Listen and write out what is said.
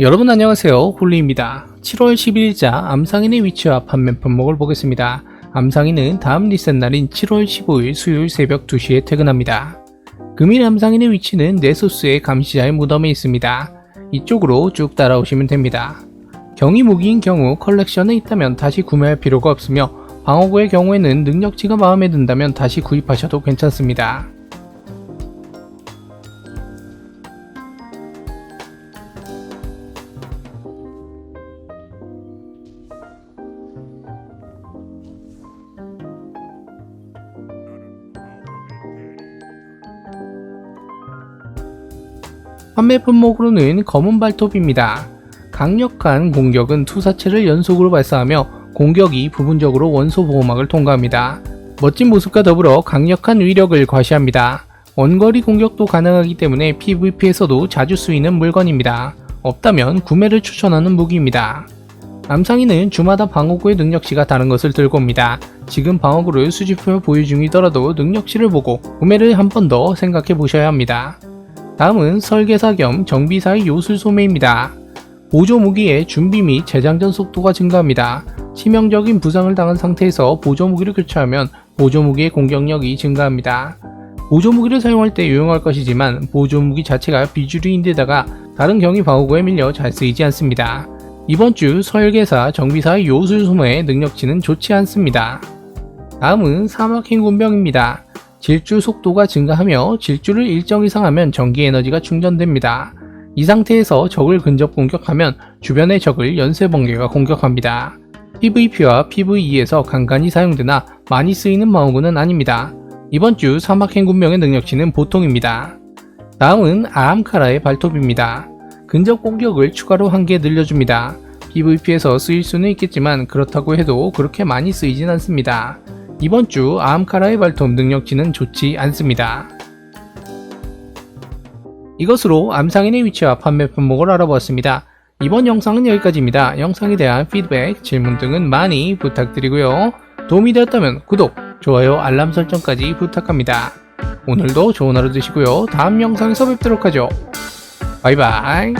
여러분 안녕하세요. 홀리입니다. 7월 10일자 암상인의 위치와 판매 품목을 보겠습니다. 암상인은 다음 리셋 날인 7월 15일 수요일 새벽 2시에 퇴근합니다. 금일 암상인의 위치는 네소스의 감시자의 무덤에 있습니다. 이쪽으로 쭉 따라오시면 됩니다. 경이 무기인 경우 컬렉션에 있다면 다시 구매할 필요가 없으며 방어구의 경우에는 능력치가 마음에 든다면 다시 구입하셔도 괜찮습니다 판매 품목으로는 검은 발톱입니다. 강력한 공격은 투사체를 연속으로 발사하며 공격이 부분적으로 원소 보호막을 통과합니다. 멋진 모습과 더불어 강력한 위력을 과시합니다. 원거리 공격도 가능하기 때문에 PVP에서도 자주 쓰이는 물건입니다. 없다면 구매를 추천하는 무기입니다. 남상이는 주마다 방어구의 능력치가 다른 것을 들고 옵니다. 지금 방어구를 수집해 보유 중이더라도 능력치를 보고 구매를 한 번 더 생각해 보셔야 합니다. 다음은 설계사 겸 정비사의 요술 소매입니다. 보조 무기의 준비 및 재장전 속도가 증가합니다. 치명적인 부상을 당한 상태에서 보조 무기를 교체하면 보조 무기의 공격력이 증가합니다. 보조 무기를 사용할 때 유용할 것이지만 보조 무기 자체가 비주류인데다가 다른 경위 방어구에 밀려 잘 쓰이지 않습니다. 이번 주 설계사 정비사의 요술 소매의 능력치는 좋지 않습니다. 다음은 사막 행 군병입니다. 질주 속도가 증가하며 질주를 일정 이상 하면 전기 에너지가 충전됩니다. 이 상태에서 적을 근접 공격하면 주변의 적을 연쇄 번개가 공격합니다. PVP와 PVE에서 간간히 사용되나 많이 쓰이는 방어구는 아닙니다. 이번 주 사막 행군병의 능력치는 보통입니다. 다음은 아암카라의 발톱입니다. 근접 공격을 추가로 한 개 늘려줍니다. PVP에서 쓰일 수는 있겠지만 그렇다고 해도 그렇게 많이 쓰이진 않습니다. 이번 주 아암카라의 발톱 능력치는 좋지 않습니다. 이것으로 암상인의 위치와 판매 품목을 알아보았습니다. 이번 영상은 여기까지입니다. 영상에 대한 피드백, 질문 등은 많이 부탁드리고요. 도움이 되었다면 구독, 좋아요, 알람 설정까지 부탁합니다. 오늘도 좋은 하루 되시고요. 다음 영상에서 뵙도록 하죠. 바이바이.